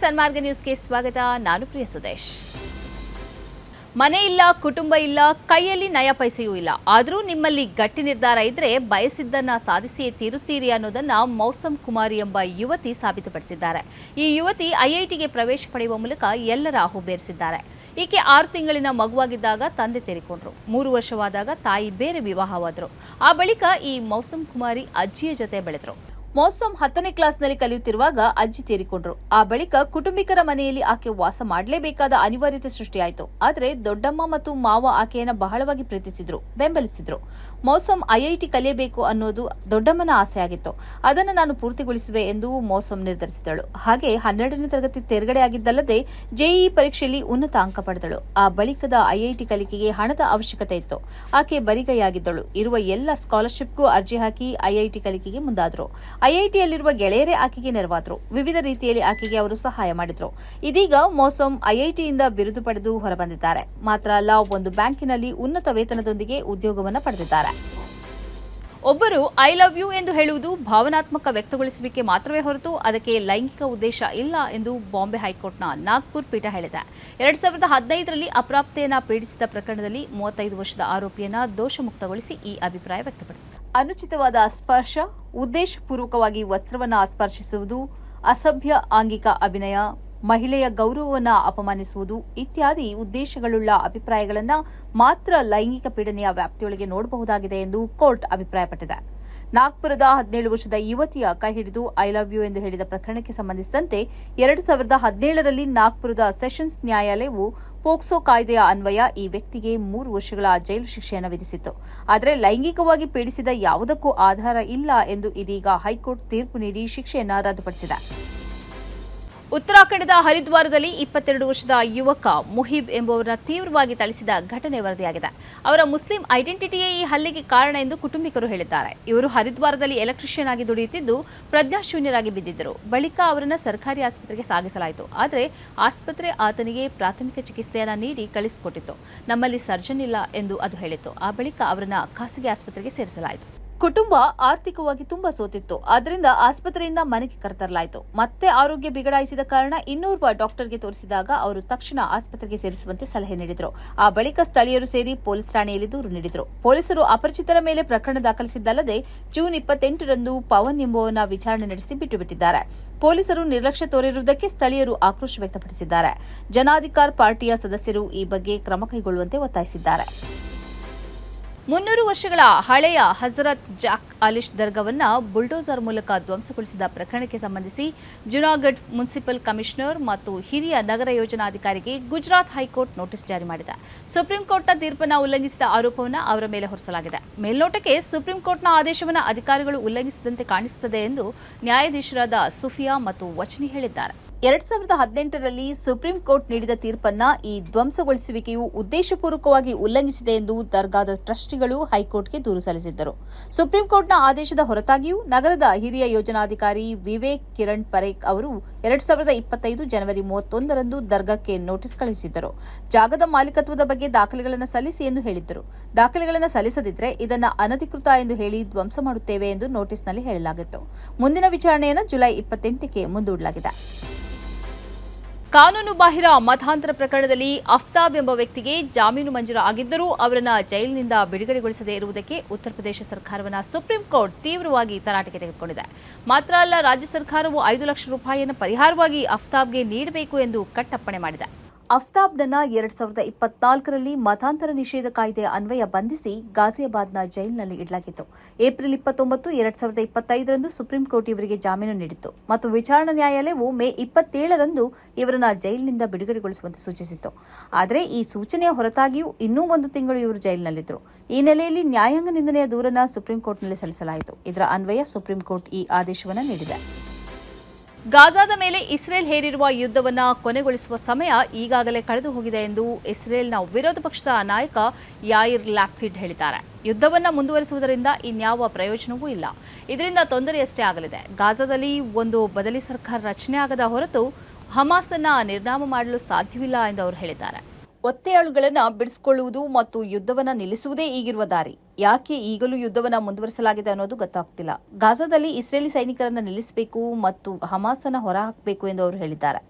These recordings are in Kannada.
Sanmarga ನ್ಯೂಸ್ಗೆ ಸ್ವಾಗತ. ನಾನು ಪ್ರಿಯ ಸುದೇಶ್. ಮನೆ ಇಲ್ಲ, ಕುಟುಂಬ ಇಲ್ಲ, ಕೈಯಲ್ಲಿ ನಯ ಪೈಸೆಯೂ ಇಲ್ಲ. ಆದರೂ ನಿಮ್ಮಲ್ಲಿ ಗಟ್ಟಿ ನಿರ್ಧಾರ ಇದ್ದರೆ ಬಯಸಿದ್ದನ್ನು ಸಾಧಿಸಿಯೇ ತೀರುತ್ತೀರಿ ಅನ್ನೋದನ್ನ ಮೌಸಮ್ ಕುಮಾರಿ ಎಂಬ ಯುವತಿ ಸಾಬೀತುಪಡಿಸಿದ್ದಾರೆ. ಈ ಯುವತಿ ಐಐಟಿಗೆ ಪ್ರವೇಶ ಪಡೆಯುವ ಮೂಲಕ ಎಲ್ಲರ ಹುಬ್ಬೇರಿಸಿದ್ದಾರೆ ಈಕೆ ಆರು ತಿಂಗಳಿನ ಮಗುವಾಗಿದ್ದಾಗ ತಂದೆ ತೀರಿಕೊಂಡ್ರು. ಮೂರು ವರ್ಷವಾದಾಗ ತಾಯಿ ಬೇರೆ ವಿವಾಹವಾದರು. ಆ ಬಳಿಕ ಈ ಮೌಸಮ್ ಕುಮಾರಿ ಅಜ್ಜಿಯ ಜೊತೆ ಬೆಳೆದ್ರು. ಮೌಸಮ್ ಹತ್ತನೇ ಕ್ಲಾಸ್ನಲ್ಲಿ ಕಲಿಯುತ್ತಿರುವಾಗ ಅಜ್ಜಿ ತೀರಿಕೊಂಡ್ರು. ಆ ಬಳಿಕ ಕುಟುಂಬಿಕರ ಮನೆಯಲ್ಲಿ ಆಕೆ ವಾಸ ಮಾಡಲೇಬೇಕಾದ ಅನಿವಾರ್ಯತೆ ಸೃಷ್ಟಿಯಾಯಿತು. ಆದರೆ ದೊಡ್ಡಮ್ಮ ಮತ್ತು ಮಾವ ಆಕೆಯನ್ನು ಬಹಳವಾಗಿ ಪ್ರೀತಿಸಿದ್ರು, ಬೆಂಬಲಿಸಿದ್ರು. ಮೌಸಮ್ ಐಐಟಿ ಕಲಿಯಬೇಕು ಅನ್ನೋದು ದೊಡ್ಡಮ್ಮನ ಆಸೆಯಾಗಿತ್ತು. ಅದನ್ನು ನಾನು ಪೂರ್ತಿಗೊಳಿಸುವೆ ಎಂದು ಮೌಸಮ್ ನಿರ್ಧರಿಸಿದಳು. ಹಾಗೆ ಹನ್ನೆರಡನೇ ತರಗತಿ ತೇರ್ಗಡೆ ಆಗಿದ್ದಲ್ಲದೆ ಜೆಇಇ ಪರೀಕ್ಷೆಯಲ್ಲಿ ಉನ್ನತ ಅಂಕ ಪಡೆದಳು. ಆ ಬಳಿಕದ ಐಐಟಿ ಕಲಿಕೆಗೆ ಹಣದ ಅವಶ್ಯಕತೆ ಇತ್ತು. ಆಕೆ ಬರಿಗೈಯಾಗಿದ್ದಳು. ಇರುವ ಎಲ್ಲ ಸ್ಕಾಲರ್ಶಿಪ್ಗೂ ಅರ್ಜಿ ಹಾಕಿ ಐಐಟಿ ಕಲಿಕೆಗೆ ಮುಂದಾದರು. ಐಐಟಿಯಲ್ಲಿರುವ ಗೆಳೆಯರೇ ಆಕೆಗೆ ನೆರವಾದರು. ವಿವಿಧ ರೀತಿಯಲ್ಲಿ ಆಕೆಗೆ ಅವರು ಸಹಾಯ ಮಾಡಿದ್ರು. ಇದೀಗ ಮೋಸಮ್ ಐಐಟಿಯಿಂದ ಬಿರುದು ಪಡೆದು ಹೊರಬಂದಿದ್ದಾರೆ. ಮಾತ್ರ ಅಲ್ಲ ಒಂದು ಬ್ಯಾಂಕಿನಲ್ಲಿ ಉನ್ನತ ವೇತನದೊಂದಿಗೆ ಉದ್ಯೋಗವನ್ನು ಪಡೆದಿದ್ದಾರೆ. ಒಬ್ಬರು ಐ ಲವ್ ಯು ಎಂದು ಹೇಳುವುದು ಭಾವನಾತ್ಮಕ ವ್ಯಕ್ತಗೊಳಿಸುವಿಕೆ ಮಾತ್ರವೇ ಹೊರತು ಅದಕ್ಕೆ ಲೈಂಗಿಕ ಉದ್ದೇಶ ಇಲ್ಲ ಎಂದು ಬಾಂಬೆ ಹೈಕೋರ್ಟ್ನ ನಾಗ್ಪುರ್ ಪೀಠ ಹೇಳಿದೆ. ಎರಡ್ ಸಾವಿರದ ಹದಿನೈದರಲ್ಲಿ ಅಪ್ರಾಪ್ತೆಯನ್ನ ಪೀಡಿಸಿದ ಪ್ರಕರಣದಲ್ಲಿ ಮೂವತ್ತೈದು ವರ್ಷದ ಆರೋಪಿಯನ್ನ ದೋಷಮುಕ್ತಗೊಳಿಸಿ ಈ ಅಭಿಪ್ರಾಯ ವ್ಯಕ್ತಪಡಿಸಿದೆ. ಅನುಚಿತವಾದ ಸ್ಪರ್ಶ, ಉದ್ದೇಶಪೂರ್ವಕವಾಗಿ ವಸ್ತ್ರವನ್ನು ಸ್ಪರ್ಶಿಸುವುದು, ಅಸಭ್ಯ, ಆಂಗಿಕ ಅಭಿನಯ ಮಹಿಳೆಯ ಗೌರವವನ್ನು ಅಪಮಾನಿಸುವುದು ಇತ್ಯಾದಿ ಉದ್ದೇಶಗಳುಳ್ಳ ಅಭಿಪ್ರಾಯಗಳನ್ನು ಮಾತ್ರ ಲೈಂಗಿಕ ಪೀಡನೆಯ ವ್ಯಾಪ್ತಿಯೊಳಗೆ ನೋಡಬಹುದಾಗಿದೆ ಎಂದು ಕೋರ್ಟ್ ಅಭಿಪ್ರಾಯಪಟ್ಟಿದೆ. ನಾಗ್ಪುರದ ಹದಿನೇಳು ವರ್ಷದ ಯುವತಿಯ ಕೈ ಹಿಡಿದು ಐ ಲವ್ ಯು ಎಂದು ಹೇಳಿದ ಪ್ರಕರಣಕ್ಕೆ ಸಂಬಂಧಿಸಿದಂತೆ ಎರಡು ಸಾವಿರದ ಹದಿನೇಳರಲ್ಲಿ ನಾಗ್ಪುರದ ಸೆಷನ್ಸ್ ನ್ಯಾಯಾಲಯವು ಪೋಕ್ಸೋ ಕಾಯ್ದೆಯ ಅನ್ವಯ ಈ ವ್ಯಕ್ತಿಗೆ ಮೂರು ವರ್ಷಗಳ ಜೈಲು ಶಿಕ್ಷೆಯನ್ನು ವಿಧಿಸಿತ್ತು. ಆದರೆ ಲೈಂಗಿಕವಾಗಿ ಪೀಡಿಸಿದ ಯಾವುದಕ್ಕೂ ಆಧಾರ ಇಲ್ಲ ಎಂದು ಇದೀಗ ಹೈಕೋರ್ಟ್ ತೀರ್ಪು ನೀಡಿ ಶಿಕ್ಷೆಯನ್ನು ರದ್ದುಪಡಿಸಿದೆ. ಉತ್ತರಾಖಂಡದ ಹರಿದ್ವಾರದಲ್ಲಿ ಇಪ್ಪತ್ತೆರಡು ವರ್ಷದ ಯುವಕ ಮುಹಿಬ್ ಎಂಬುವರನ್ನ ತೀವ್ರವಾಗಿ ಥಳಿಸಿದ ಘಟನೆ ವರದಿಯಾಗಿದೆ. ಅವರ ಮುಸ್ಲಿಂ ಐಡೆಂಟಿಟಿಯೇ ಈ ಹಲ್ಲೆಗೆ ಕಾರಣ ಎಂದು ಕುಟುಂಬಿಕರು ಹೇಳಿದ್ದಾರೆ. ಇವರು ಹರಿದ್ವಾರದಲ್ಲಿ ಎಲೆಕ್ಟ್ರಿಷಿಯನ್ ಆಗಿ ದುಡಿಯುತ್ತಿದ್ದು ಪ್ರಜ್ಞಾಶೂನ್ಯರಾಗಿ ಬಿದ್ದಿದ್ದರು. ಬಳಿಕ ಅವರನ್ನು ಸರ್ಕಾರಿ ಆಸ್ಪತ್ರೆಗೆ ಸಾಗಿಸಲಾಯಿತು. ಆದರೆ ಆಸ್ಪತ್ರೆ ಆತನಿಗೆ ಪ್ರಾಥಮಿಕ ಚಿಕಿತ್ಸೆಯನ್ನು ನೀಡಿ ಕಳಿಸಿಕೊಟ್ಟಿತ್ತು. ನಮ್ಮಲ್ಲಿ ಸರ್ಜನ್ ಇಲ್ಲ ಎಂದು ಅದು ಹೇಳಿತ್ತು. ಆ ಬಳಿಕ ಅವರನ್ನು ಖಾಸಗಿ ಆಸ್ಪತ್ರೆಗೆ ಸೇರಿಸಲಾಯಿತು. ಕುಟುಂಬ ಆರ್ಥಿಕವಾಗಿ ತುಂಬಾ ಸೋತಿತ್ತು. ಆದ್ದರಿಂದ ಆಸ್ಪತ್ರೆಯಿಂದ ಮನೆಗೆ ಕರೆತರಲಾಯಿತು. ಮತ್ತೆ ಆರೋಗ್ಯ ಬಿಗಡಾಯಿಸಿದ ಕಾರಣ ಇನ್ನೋರ್ವ ಡಾಕ್ಟರ್ಗೆ ತೋರಿಸಿದಾಗ ಅವರು ತಕ್ಷಣ ಆಸ್ಪತ್ರೆಗೆ ಸೇರಿಸುವಂತೆ ಸಲಹೆ ನೀಡಿದರು. ಆ ಬಳಿಕ ಸ್ಥಳೀಯರು ಸೇರಿ ಪೊಲೀಸ್ ಠಾಣೆಯಲ್ಲಿ ದೂರು ನೀಡಿದರು. ಪೊಲೀಸರು ಅಪರಿಚಿತರ ಮೇಲೆ ಪ್ರಕರಣ ದಾಖಲಿಸಿದ್ದಲ್ಲದೆ ಜೂನ್ ಇಪ್ಪತ್ತೆಂಟರಂದು ಪವನ್ ಎಂಬುವನ ವಿಚಾರಣೆ ನಡೆಸಿ ಬಿಟ್ಟು ಬಿಟ್ಟಿದ್ದಾರೆ ಪೊಲೀಸರು ನಿರ್ಲಕ್ಷ್ಯ ತೋರಿರುವುದಕ್ಕೆ ಸ್ಥಳೀಯರು ಆಕ್ರೋಶ ವ್ಯಕ್ತಪಡಿಸಿದ್ದಾರೆ. ಜನಾಧಿಕಾರ್ ಪಾರ್ಟಿಯ ಸದಸ್ಯರು ಈ ಬಗ್ಗೆ ಕ್ರಮ ಕೈಗೊಳ್ಳುವಂತೆ ಒತ್ತಾಯಿಸಿದ್ದಾರೆ. ಮುನ್ನೂರು ವರ್ಷಗಳ ಹಳೆಯ ಹಜರತ್ ಜಾಕ್ ಅಲಿಶ್ ದರ್ಗವನ್ನ ಬುಲ್ಡೋಸರ್ ಮೂಲಕ ಧ್ವಂಸಗೊಳಿಸಿದ ಪ್ರಕರಣಕ್ಕೆ ಸಂಬಂಧಿಸಿ ಜುನಾಗಢ್ ಮುನ್ಸಿಪಲ್ ಕಮಿಷನರ್ ಮತ್ತು ಹಿರಿಯ ನಗರ ಯೋಜನಾಧಿಕಾರಿಗೆ ಗುಜರಾತ್ ಹೈಕೋರ್ಟ್ ನೋಟಿಸ್ ಜಾರಿ ಮಾಡಿದೆ. ಸುಪ್ರೀಂ ಕೋರ್ಟ್ನ ತೀರ್ಪನ್ನು ಉಲ್ಲಂಘಿಸಿದ ಆರೋಪವನ್ನು ಅವರ ಮೇಲೆ ಹೊರಿಸಲಾಗಿದೆ. ಮೇಲ್ನೋಟಕ್ಕೆ ಸುಪ್ರೀಂ ಕೋರ್ಟ್ನ ಆದೇಶವನ್ನು ಅಧಿಕಾರಿಗಳು ಉಲ್ಲಂಘಿಸಿದಂತೆ ಕಾಣಿಸುತ್ತದೆ ಎಂದು ನ್ಯಾಯಾಧೀಶರಾದ ಸುಫಿಯಾ ಮತ್ತು ವಚನಿ ಹೇಳಿದ್ದಾರೆ. ಎರಡ್ ಸಾವಿರದ ಹದಿನೆಂಟರಲ್ಲಿ ಸುಪ್ರೀಂ ಕೋರ್ಟ್ ನೀಡಿದ ತೀರ್ಪನ್ನ ಈ ಧ್ವಂಸಗೊಳಿಸುವಿಕೆಯು ಉದ್ದೇಶಪೂರ್ವಕವಾಗಿ ಉಲ್ಲಂಘಿಸಿದೆ ಎಂದು ದರ್ಗಾದ ಟ್ರಸ್ಟಿಗಳು ಹೈಕೋರ್ಟ್ಗೆ ದೂರು ಸಲ್ಲಿಸಿದ್ದರು. ಸುಪ್ರೀಂ ಕೋರ್ಟ್ನ ಆದೇಶದ ಹೊರತಾಗಿಯೂ ನಗರದ ಹಿರಿಯ ಯೋಜನಾಧಿಕಾರಿ ವಿವೇಕ್ ಕಿರಣ್ ಪರೇಖ್ ಅವರು ಎರಡ್ ಸಾವಿರದ ಇಪ್ಪತ್ತೈದು ಜನವರಿ ಮೂವತ್ತೊಂದರಂದು ದರ್ಗಾಕ್ಕೆ ನೋಟಿಸ್ ಕಳುಹಿಸಿದ್ದರು. ಜಾಗದ ಮಾಲೀಕತ್ವದ ಬಗ್ಗೆ ದಾಖಲೆಗಳನ್ನು ಸಲ್ಲಿಸಿ ಎಂದು ಹೇಳಿದ್ದರು. ದಾಖಲೆಗಳನ್ನು ಸಲ್ಲಿಸದಿದ್ದರೆ ಇದನ್ನು ಅನಧಿಕೃತ ಎಂದು ಹೇಳಿ ಧ್ವಂಸ ಮಾಡುತ್ತೇವೆ ಎಂದು ನೋಟಿಸ್ನಲ್ಲಿ ಹೇಳಲಾಗಿತ್ತು. ಮುಂದಿನ ವಿಚಾರಣೆಯನ್ನು ಜುಲೈ ಇಪ್ಪತ್ತೆಂಟಕ್ಕೆ ಮುಂದೂಡಲಾಗಿದೆ. ಕಾನೂನು ಬಾಹಿರ ಮತಾಂತರ ಪ್ರಕರಣದಲ್ಲಿ ಅಫ್ತಾಬ್ ಎಂಬ ವ್ಯಕ್ತಿಗೆ ಜಾಮೀನು ಮಂಜೂರು ಆಗಿದ್ದರೂ ಅವರನ್ನು ಜೈಲಿನಿಂದ ಬಿಡುಗಡೆಗೊಳಿಸದೇ ಇರುವುದಕ್ಕೆ ಉತ್ತರ ಪ್ರದೇಶ ಸರ್ಕಾರವನ್ನು ಸುಪ್ರೀಂ ಕೋರ್ಟ್ ತೀವ್ರವಾಗಿ ತರಾಟೆಗೆ ತೆಗೆದುಕೊಂಡಿದೆ. ಮಾತ್ರ ಅಲ್ಲ, ರಾಜ್ಯ ಸರ್ಕಾರವು ಐದು ಲಕ್ಷ ರೂಪಾಯಿಯನ್ನು ಪರಿಹಾರವಾಗಿ ಅಫ್ತಾಬ್ಗೆ ನೀಡಬೇಕು ಎಂದು ಕಟ್ಟಪ್ಪಣೆ ಮಾಡಿದೆ. ಅಫ್ತಾಬ್ನನ್ನ ಎರಡ್ ಸಾವಿರದ ಇಪ್ಪತ್ನಾಲ್ಕರಲ್ಲಿ ಮತಾಂತರ ನಿಷೇಧ ಕಾಯ್ದೆ ಅನ್ವಯ ಬಂಧಿಸಿ ಗಾಜಿಯಾಬಾದ್ನ ಜೈಲಿನಲ್ಲಿ ಇಡಲಾಗಿತ್ತು. ಏಪ್ರಿಲ್ ಇಪ್ಪತ್ತೊಂಬತ್ತು, ಎರಡ್ ಸಾವಿರದ ಇಪ್ಪತ್ತೈದರಂದು ಸುಪ್ರೀಂ ಕೋರ್ಟ್ ಇವರಿಗೆ ಜಾಮೀನು ನೀಡಿತ್ತು. ಮತ್ತು ವಿಚಾರಣಾ ನ್ಯಾಯಾಲಯವು ಮೇ ಇಪ್ಪತ್ತೇಳರಂದು ಇವರನ್ನ ಜೈಲಿನಿಂದ ಬಿಡುಗಡೆಗೊಳಿಸುವಂತೆ ಸೂಚಿಸಿತ್ತು. ಆದರೆ ಈ ಸೂಚನೆಯ ಹೊರತಾಗಿಯೂ ಇನ್ನೂ ಒಂದು ತಿಂಗಳು ಇವರು ಜೈಲಿನಲ್ಲಿದ್ದರು. ಈ ನೆಲೆಯಲ್ಲಿ ನ್ಯಾಯಾಂಗ ನಿಂದನೆಯ ದೂರನ್ನ ಸುಪ್ರೀಂ ಕೋರ್ಟ್ನಲ್ಲಿ ಸಲ್ಲಿಸಲಾಯಿತು. ಇದರ ಅನ್ವಯ ಸುಪ್ರೀಂ ಕೋರ್ಟ್ ಈ ಆದೇಶವನ್ನು ನೀಡಿದೆ. ಗಾಜಾದ ಮೇಲೆ ಇಸ್ರೇಲ್ ಹೇರಿರುವ ಯುದ್ಧವನ್ನು ಕೊನೆಗೊಳಿಸುವ ಸಮಯ ಈಗಾಗಲೇ ಕಳೆದು ಹೋಗಿದೆ ಎಂದು ಇಸ್ರೇಲ್ನ ವಿರೋಧ ಪಕ್ಷದ ನಾಯಕ ಯಾಯಿರ್ ಲ್ಯಾಪಿಡ್ ಹೇಳಿದ್ದಾರೆ. ಯುದ್ಧವನ್ನು ಮುಂದುವರಿಸುವುದರಿಂದ ಇನ್ಯಾವ ಪ್ರಯೋಜನವೂ ಇಲ್ಲ. ಇದರಿಂದ ತೊಂದರೆಯಷ್ಟೇ ಆಗಲಿದೆ. ಗಾಜಾದಲ್ಲಿ ಒಂದು ಬದಲಿ ಸರ್ಕಾರ ರಚನೆ ಆಗದ ಹೊರತು ಹಮಾಸನ್ನು ನಿರ್ನಾಮ ಮಾಡಲು ಸಾಧ್ಯವಿಲ್ಲ ಎಂದು ಅವರು ಹೇಳಿದ್ದಾರೆ. ಒತ್ತೆಯಾಳುಗಳನ್ನು ಬಿಡಿಸಿಕೊಳ್ಳುವುದು ಮತ್ತು ಯುದ್ಧವನ್ನು ನಿಲ್ಲಿಸುವುದೇ ಈಗಿರುವ ದಾರಿ. ಯಾಕೆ ಈಗಲೂ ಯುದ್ಧವನ್ನು ಮುಂದುವರಿಸಲಾಗಿದೆ ಅನ್ನೋದು ಗೊತ್ತಾಗ್ತಿಲ್ಲ. ಗಾಜಾದಲ್ಲಿ ಇಸ್ರೇಲಿ ಸೈನಿಕರನ್ನು ನಿಲ್ಲಿಸಬೇಕು ಮತ್ತು ಹಮಾಸನ ಹೊರಹಾಕಬೇಕು ಎಂದು ಅವರು ಹೇಳಿದ್ದಾರೆ.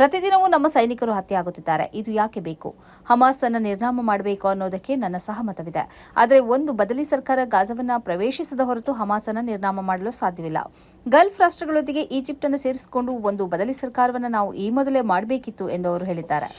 ಪ್ರತಿದಿನವೂ ನಮ್ಮ ಸೈನಿಕರು ಹತ್ಯೆ ಆಗುತ್ತಿದ್ದಾರೆ ಇದು ಯಾಕೆ ಬೇಕು? ಹಮಾಸ್ ಅನ್ನು ನಿರ್ನಾಮ ಮಾಡಬೇಕು ಅನ್ನೋದಕ್ಕೆ ನನ್ನ ಸಹಮತವಿದೆ. ಆದರೆ ಒಂದು ಬದಲಿ ಸರ್ಕಾರ ಗಾಜಾವನ್ನ ಪ್ರವೇಶಿಸದ ಹೊರತು ಹಮಾಸನ ನಿರ್ನಾಮ ಮಾಡಲು ಸಾಧ್ಯವಿಲ್ಲ. ಗಲ್ಫ್ ರಾಷ್ಟ್ರಗಳೊಂದಿಗೆ ಈಜಿಪ್ಟನ್ನು ಸೇರಿಸಿಕೊಂಡು ಒಂದು ಬದಲಿ ಸರ್ಕಾರವನ್ನು ನಾವು ಈ ಮೊದಲೇ ಮಾಡಬೇಕಿತ್ತು ಎಂದು ಅವರು ಹೇಳಿದ್ದಾರೆ.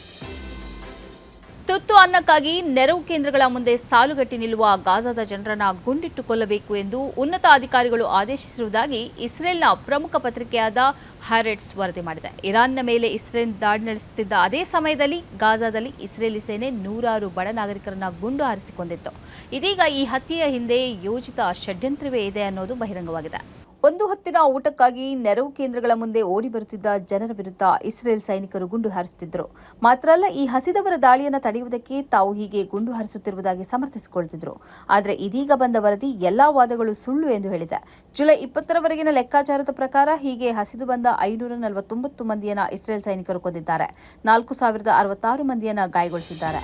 ತುತ್ತು ಅನ್ನಕ್ಕಾಗಿ ನೆರವು ಕೇಂದ್ರಗಳ ಮುಂದೆ ಸಾಲುಗಟ್ಟಿ ನಿಲ್ಲುವ ಗಾಜಾದ ಜನರನ್ನ ಗುಂಡಿಟ್ಟು ಕೊಲ್ಲಬೇಕು ಎಂದು ಉನ್ನತ ಅಧಿಕಾರಿಗಳು ಆದೇಶಿಸಿರುವುದಾಗಿ ಇಸ್ರೇಲ್ನ ಪ್ರಮುಖ ಪತ್ರಿಕೆಯಾದ ಹ್ಯಾರೆಟ್ಸ್ ವರದಿ ಮಾಡಿದೆ. ಇರಾನ್ನ ಮೇಲೆ ಇಸ್ರೇಲ್ ದಾಳಿ ನಡೆಸುತ್ತಿದ್ದ ಅದೇ ಸಮಯದಲ್ಲಿ ಗಾಜಾದಲ್ಲಿ ಇಸ್ರೇಲಿ ಸೇನೆ ನೂರಾರು ಬಡ ನಾಗರಿಕರನ್ನ ಗುಂಡು ಹಾರಿಸಿಕೊಂಡಿತ್ತು. ಇದೀಗ ಈ ಹತ್ಯೆಯ ಹಿಂದೆ ಯೋಜಿತ ಷಡ್ಯಂತ್ರವೇ ಇದೆ ಅನ್ನೋದು ಬಹಿರಂಗವಾಗಿದೆ. ಒಂದು ಹೊತ್ತಿನ ಊಟಕ್ಕಾಗಿ ನೆರವು ಕೇಂದ್ರಗಳ ಮುಂದೆ ಓಡಿ ಬರುತ್ತಿದ್ದ ಜನರ ವಿರುದ್ಧ ಇಸ್ರೇಲ್ ಸೈನಿಕರು ಗುಂಡು ಹಾರಿಸುತ್ತಿದ್ದರು. ಮಾತ್ರ ಅಲ್ಲ, ಈ ಹಸಿದವರ ದಾಳಿಯನ್ನು ತಡೆಯುವುದಕ್ಕೆ ತಾವು ಹೀಗೆ ಗುಂಡು ಹಾರಿಸುತ್ತಿರುವುದಾಗಿ ಸಮರ್ಥಿಸಿಕೊಳ್ಳುತ್ತಿದ್ದರು ಆದರೆ ಇದೀಗ ಬಂದ ವರದಿ ಎಲ್ಲಾ ವಾದಗಳು ಸುಳ್ಳು ಎಂದು ಹೇಳಿದೆ. ಜುಲೈ ಇಪ್ಪತ್ತರವರೆಗಿನ ಲೆಕ್ಕಾಚಾರದ ಪ್ರಕಾರ ಹೀಗೆ ಹಸಿದು ಬಂದ ಐನೂರ ನಲವತ್ತೊಂಬತ್ತು ಮಂದಿಯನ್ನ ಇಸ್ರೇಲ್ ಸೈನಿಕರು ಕೊಂದಿದ್ದಾರೆ. ನಾಲ್ಕು ಸಾವಿರದ ಅರವತ್ತಾರು ಮಂದಿಯನ್ನ ಗಾಯಗೊಳಿಸಿದ್ದಾರೆ.